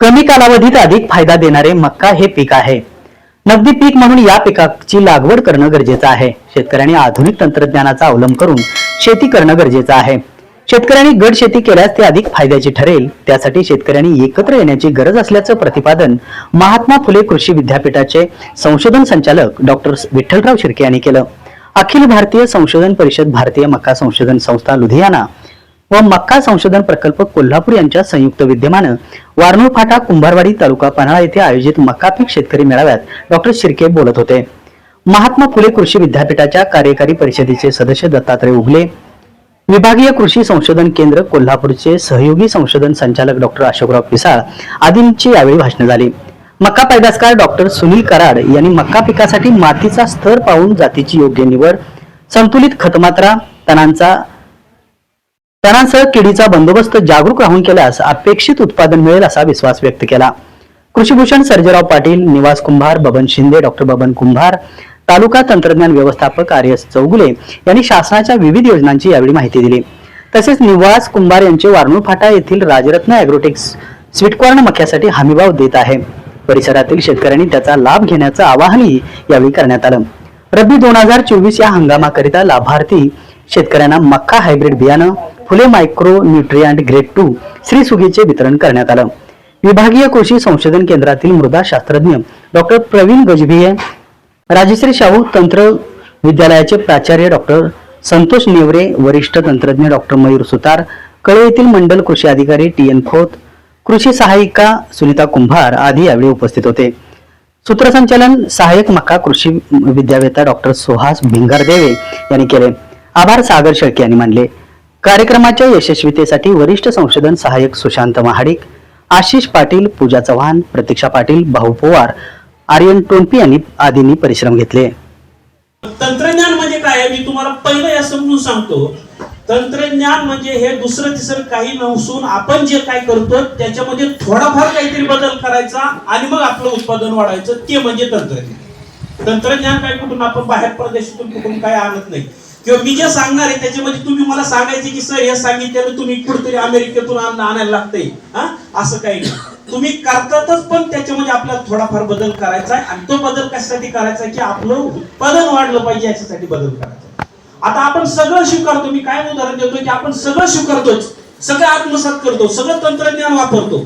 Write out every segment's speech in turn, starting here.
कमी कालावधीत अधिक फायदा देणारे मक्का हे पीक आहे. नगदी पीक म्हणून या पिकाची लागवड करणं गरजेचं आहे. शेतकऱ्यांनी आधुनिक तंत्रज्ञानाचा अवलंब करून शेती करणं गरजेचं आहे. शेतकऱ्यांनी गट शेती केल्यास ते अधिक फायद्याची ठरेल. त्यासाठी शेतकऱ्यांनी एकत्र येण्याची गरज असल्याचं प्रतिपादन महात्मा फुले कृषी विद्यापीठाचे संशोधन संचालक डॉक्टर विठ्ठलराव शिर्के यांनी केलं. अखिल भारतीय संशोधन परिषद भारतीय मक्का संशोधन संस्था लुधियाना व मक्का संशोधन प्रकल्प कोल्हापूर यांच्या संयुक्त विद्यमानं वारनूर फाटा कुंभारवाडी तालुका पन्हाळा येथे आयोजित मक्का पीक शेतकरी मेळाव्यात डॉक्टर शिर्के बोलत होते. महात्मा फुले कृषी विद्यापीठाच्या कार्यकारी परिषदेचे सदस्य दत्तात्रय उगले. विभागीय कृषी संशोधन केंद्र कोल्हापूरचे सहयोगी संशोधन संचालक डॉक्टर अशोकराव पिसाळ आदींची यावेळी भाषणे झाली. मक्का पैदासकार डॉक्टर सुनील कराड यांनी मक्का पिकासाठी मातीचा स्तर पाहून जातीची योग्य निवड संतुलित खतमात्रा तणांचा तणांसह किडीचा बंदोबस्त जागरूक राहून केल्यास अपेक्षित उत्पादन मिळेल असा विश्वास व्यक्त केला. कृषीभूषण सर्जेराव पाटील निवास कुंभार बबन शिंदे डॉक्टर बबन कुंभार तालुका तंत्रज्ञान व्यवस्थापक आर एस चौगुले यांनी शासनाच्या विविध योजनांची यावेळी माहिती दिली. तसेच निवास कुंभार यांचे वारणूर फाटा येथील राजरत्न अॅग्रोटेक्स स्वीटकॉर्न मक्यासाठी हमीभाव देत आहे. परिसरातील शेतकऱ्यांनी त्याचा लाभ घेण्याचं आवाहनही यावेळी करण्यात आलं. रब्बी दोन हजार चोवीस या हंगामाकरिता लाभार्थी शेतकऱ्यांना मक्का हायब्रिड बियाणं Phule micro nutrient grade two Shri सुगीचे वितरण करण्यात आलं. विभागीय कृषी संशोधन केंद्रातील मृदा शास्त्रज्ञ डॉक्टर प्रवीण गजभिये राजश्री शाहू तंत्र विद्यालयाचे प्राचार्य डॉक्टर संतोष नेवरे वरिष्ठ तंत्रज्ञ डॉक्टर मयूर सुतार कळे येथील मंडल कृषी अधिकारी टी एन खोत कृषी सहायिका सुनीता कुंभार आदी यावेळी उपस्थित होते. सूत्रसंचालन सहाय्यक मक्का कृषी विद्यावेता डॉक्टर सुहास भिंगारदेवे यांनी केले. आभार सागर शेळके यांनी मानले. कार्यक्रमाच्या यशस्वीतेसाठी वरिष्ठ संशोधन सहाय्यक सुशांत महाडिक आशिष पाटील पूजा चव्हाण प्रतीक्षा पाटील भाऊ पवार आर्यन टोनपी यांनी आदींनी परिश्रम घेतले. तंत्रज्ञान म्हणजे काय? मी तुम्हाला पहिलं या समजून सांगतो. तंत्रज्ञान म्हणजे हे दुसरं तिसरं काही नसून आपण जे काय करतो त्याच्यामध्ये थोडाफार काहीतरी बदल करायचा आणि मग आपलं उत्पादन वाढायचं. ते म्हणजे तंत्रज्ञान. तंत्रज्ञान काय कुठून आपण बाहेर परदेशातून कुठून काय आणत नाही. किंवा मी जे सांगणार आहे त्याच्यामध्ये तुम्ही मला सांगायचे की सर हे सांगितलेलं तुम्ही कुठेतरी अमेरिकेतून आणणं आणायला लागतंय. हा? असं काही नाही. तुम्ही करतातच पण त्याच्यामध्ये आपल्याला थोडाफार बदल करायचा आहे. आणि तो बदल कशासाठी करायचा की आपलं उत्पादन वाढलं पाहिजे याच्यासाठी बदल करायचा आता आपण सगळं स्वीकारतो. मी काय उदाहरण देतो की आपण सगळं स्वीकारतोच. सगळं आत्मसात करतो. सगळं तंत्रज्ञान वापरतो.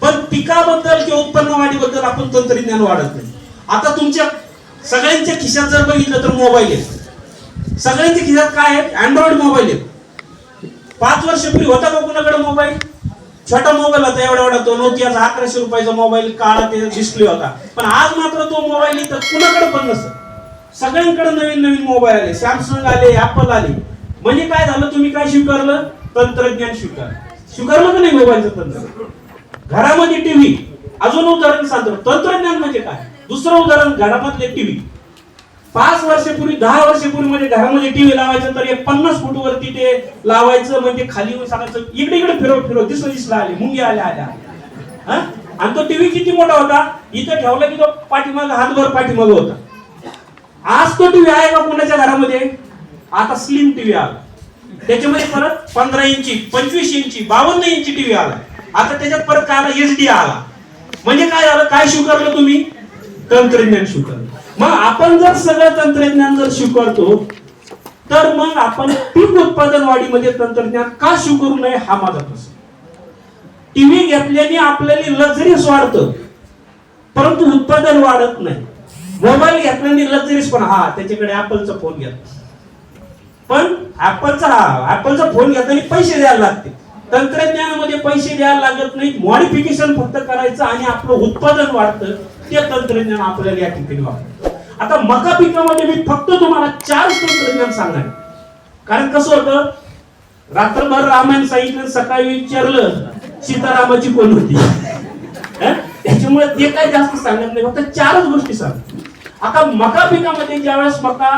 पण पिकाबद्दल किंवा उत्पन्न वाढीबद्दल आपण तंत्रज्ञान वाढत नाही. आता तुमच्या सगळ्यांच्या खिशात जर बघितलं तर मोबाईल आहे. सगळ्यांच्या खिशात काय आहे अँड्रॉइड मोबाईल आहे पाच वर्षापूर्वी होता का कुणाकडे मोबाईल छोटा मोबाईल होता एवढा एवढा तो. नोकियाचा अकराशे रुपयाचा मोबाईल काळा ते डिस्प्ले होता. पण आज मात्र तो मोबाईल इथं कुणाकडे पण नसत सगळ्यांकडे नवीन नवीन मोबाईल आले. सॅमसंग आले ऍपल आले. म्हणजे काय झालं? तुम्ही काय स्वीकारलं? तंत्रज्ञान स्वीकार स्वीकारलं का नाही मोबाईलचं तंत्रज्ञान घरामध्ये टीव्ही अजून उदाहरण सांगतो. तंत्रज्ञान म्हणजे काय? दुसरं उदाहरण घरामधले टीव्ही पाच वर्षापूर्वी दहा वर्षापूर्वी म्हणजे घरामध्ये टीव्ही लावायचं तर एक पन्नास फूट वरती ते लावायचं म्हणजे खाली येऊन सांगायचं इकडे इकडे फिरव फिरव दिसलं दिसला आले मुंग्या आल्या आल्या हा? आणि तो टीव्ही किती मोठा होता? इथं ठेवला की तो पाठीमाग हातभर पाठीमाग होता. आज तो टीव्ही आहे का कोणाच्या घरामध्ये? आता स्लिम टीव्ही आला. त्याच्यामध्ये परत पंधरा इंची पंचवीस इंची बावन्न इंची टीव्ही आला. आता त्याच्यात परत काय आला? एच डी आला. म्हणजे काय झालं काय स्वीकारलं तुम्ही? तंत्रज्ञान स्वीकारलं. मग आपण जर सगळं तंत्रज्ञान जर स्वीकारतो तर मग आपण पीक उत्पादन वाढीमध्ये तंत्रज्ञान का स्वीकारू नये हा माझा प्रश्न. टीव्ही घेतल्याने आपल्याला लक्झरीस वाढतं परंतु उत्पादन वाढत नाही. मोबाईल घेतल्याने लक्झरीस पण हा त्याच्याकडे ऍपलचा फोन घ्या. पण ऍपलचा हा ऍपलचा फोन घेताना पैसे द्यायला लागते. तंत्रज्ञानामध्ये पैसे द्यायला लागत नाही मॉडिफिकेशन फक्त करायचं आणि आपलं उत्पादन वाढतं. ते तंत्रज्ञान आपल्याला या ठिकाणी वापरतो आता मका पिकामध्ये मी फक्त तुम्हाला चार तंत्रज्ञान सांगणार कारण कसं होतं? रात्रभर रामायण सांगितलं सकाळी विचारलं सीतारामाची कोण होती? त्याच्यामुळे ते काय जास्त सांगत नाही फक्त चारच गोष्टी सांग आता मका पिकामध्ये ज्यावेळेस मका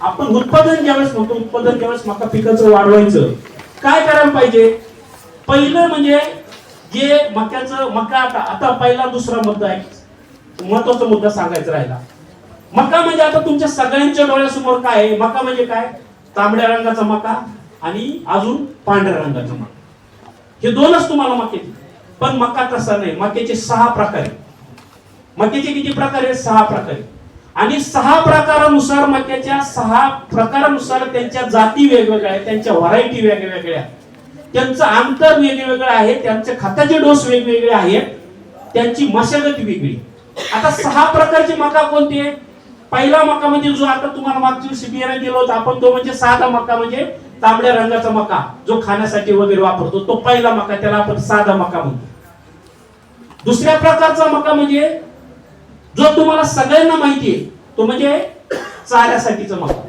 आपण उत्पादन ज्यावेळेस म्हणतो उत्पादन ज्यावेळेस मका पिकाचं वाढवायचं काय करायला पाहिजे? पहिलं म्हणजे जे मक्याचं मका आता आता पहिला दुसरा मुद्दा आहे. महत्त्वाचा मुद्दा सांगायचा राहिला. मका म्हणजे आता तुमच्या सगळ्यांच्या डोळ्यासमोर काय आहे? मका म्हणजे काय? तांबड्या रंगाचा मका आणि अजून पांढऱ्या रंगाचा मका. हे दोनच तुम्हाला मका पण मका तसा नाही. मक्याचे सहा प्रकार आहे मक्याचे किती प्रकार आहेत? सहा प्रकार आहेत. आणि सहा प्रकारानुसार मक्याच्या सहा प्रकारानुसार त्यांच्या जाती वेगवेगळ्या आहेत. त्यांच्या व्हरायटी वेगवेगळ्या आहेत. त्यांचं अंतर वेगवेगळं आहे. त्यांचे खताचे डोस वेगवेगळे आहेत. त्यांची मशागत वेगळी आता सहा प्रकारची मका कोणती आहे? पहिला मका म्हणजे जो आता तुम्हाला मागच्या सीबीआयला गेलो होतो आपण तो म्हणजे साधा मका म्हणजे तांबड्या रंगाचा मका जो खाण्यासाठी वगैरे वापरतो तो पहिला मका त्याला आपण साधा मका म्हणतो. दुसऱ्या प्रकारचा मका म्हणजे जो तुम्हाला सगळ्यांना माहिती आहे तो म्हणजे चाऱ्यासाठीचा मका.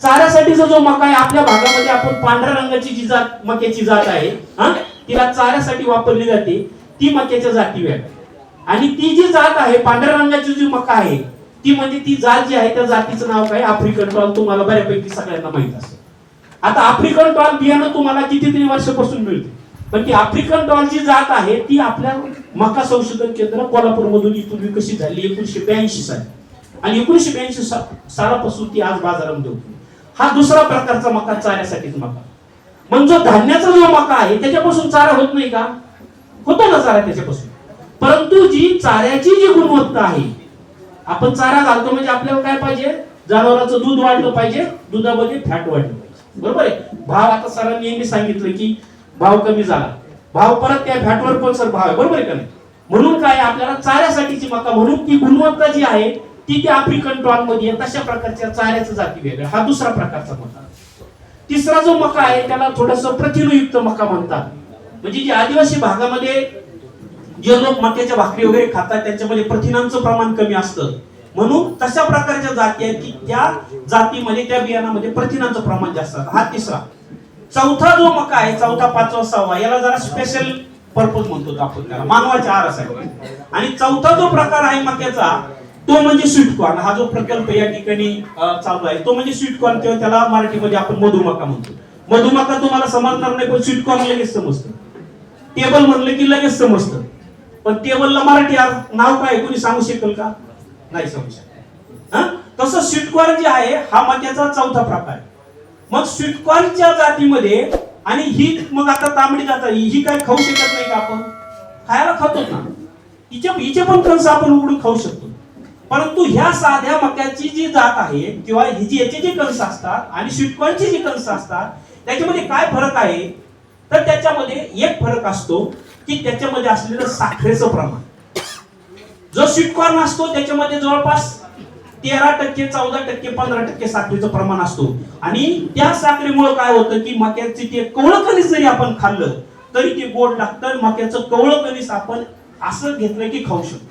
चाऱ्यासाठीचा जो मका आहे आपल्या भागामध्ये आपण पांढऱ्या रंगाची जी जात मक्याची जात आहे हा तिला चाऱ्यासाठी वापरली जाते ती मक्याच्या जाती वेगळ्या आणि ती जी जात आहे पांढऱ्या रंगाची जी मका आहे ती म्हणजे ती जात जी आहे त्या जातीचं नाव काय? आफ्रिकन टॉल तुम्हाला बऱ्यापैकी सगळ्यांना माहीत असेल. आता आफ्रिकन टॉल बियाणं तुम्हाला कितीतरी वर्षापासून मिळते. पण ती आफ्रिकन डॉल जी जात आहे ती आपल्या मका संशोधन केंद्र कोल्हापूर मधून इथून विकसित झाली एकोणीशे ब्याऐंशी साली. आणि एकोणीशे ब्याऐंशी सालापासून ती आज बाजारामध्ये होती. हा दुसरा प्रकारचा मका चाऱ्यासाठीच मका. म्हणजे धान्याचा जो मका आहे त्याच्यापासून चारा होत नाही का? होतो ना चारा त्याच्यापासून? परंतु जी चाऱ्याची जी गुणवत्ता आहे आपण चारा घालतो म्हणजे आपल्याला काय पाहिजे? जनावरांचं दूध वाढलं पाहिजे दुधामध्ये फॅट वाढलं पाहिजे. बरोबर आहे? भाव आता सरांनी नेहमी सांगितलं की भाव कमी झाला. भाव परत त्या फॅटवर पण सर भाव आहे. बरोबर आहे का नाही? म्हणून काय आपल्याला चाऱ्यासाठीची मका म्हणून ती गुणवत्ता जी आहे ती त्या आफ्रिकन टॉनमध्ये तशा प्रकारच्या चाऱ्याचं जाती वेगळ्या हा दुसरा प्रकारचा मका तिसरा जो मका आहे त्याला थोडस प्रथिनयुक्त मका म्हणतात. म्हणजे जे आदिवासी भागामध्ये जे लोक मक्याच्या भाकरी वगैरे खातात त्यांच्यामध्ये प्रथिनांचं प्रमाण कमी असतं. म्हणून तशा प्रकारच्या जाती आहेत की त्या जातीमध्ये त्या बियाणामध्ये प्रथिनांचं प्रमाण जास्त असतं. हा तिसरा. चौथा जो मका आहे चौथा पाचवा सहावा याला जरा स्पेशल पर्पज म्हणतो आपण त्याला. मानवाच्या आहारासाठी. आणि चौथा जो प्रकार आहे मक्याचा तो म्हणजे स्वीट कॉर्न हा जो प्रकल्प या ठिकाणी चालू आहे तो म्हणजे स्वीट कॉर्न किंवा त्याला मराठीमध्ये आपण मधुमका म्हणतो. मधुमका तुम्हाला समजणार नाही पण स्वीट कॉर्न लगेच समजतं. टेबल म्हणलं की लगेच समजतं. पण टेबलला मराठी नाव काय? कोणी सांगू शकेल का? नाही सांगू शकत. हं? तसं स्वीटकॉर्न जे आहे हा मक्याचा चौथा प्रकार आहे. मग स्वीटकॉर्नच्या जातीमध्ये आणि ही मग आता तांबडी जात ही काय खाऊ शकत नाही का आपण? खायला खातो ना. हिचे हिचे पण कंस आपण उघडून खाऊ शकतो. परंतु ह्या साध्या मक्याची जी जात आहे किंवा हिची जी याचे जे कंस असतात आणि स्वीटकॉर्नचे जे कंस असतात त्याच्यामध्ये काय फरक आहे? तर त्याच्यामध्ये एक फरक असतो की त्याच्यामध्ये असलेलं साखरेचं प्रमाण. जो स्वीटकॉर्न असतो त्याच्यामध्ये जवळपास तेरा टक्के चौदा टक्के पंधरा टक्के साखरेचं प्रमाण असतो. आणि त्या साखरेमुळे काय होतं की मक्याचे ते कवळं कणीस जरी आपण खाल्लं तरी ते गोड लागतं मक्याचं कवळं कणीस आपण असं घेतलं की खाऊ शकतो.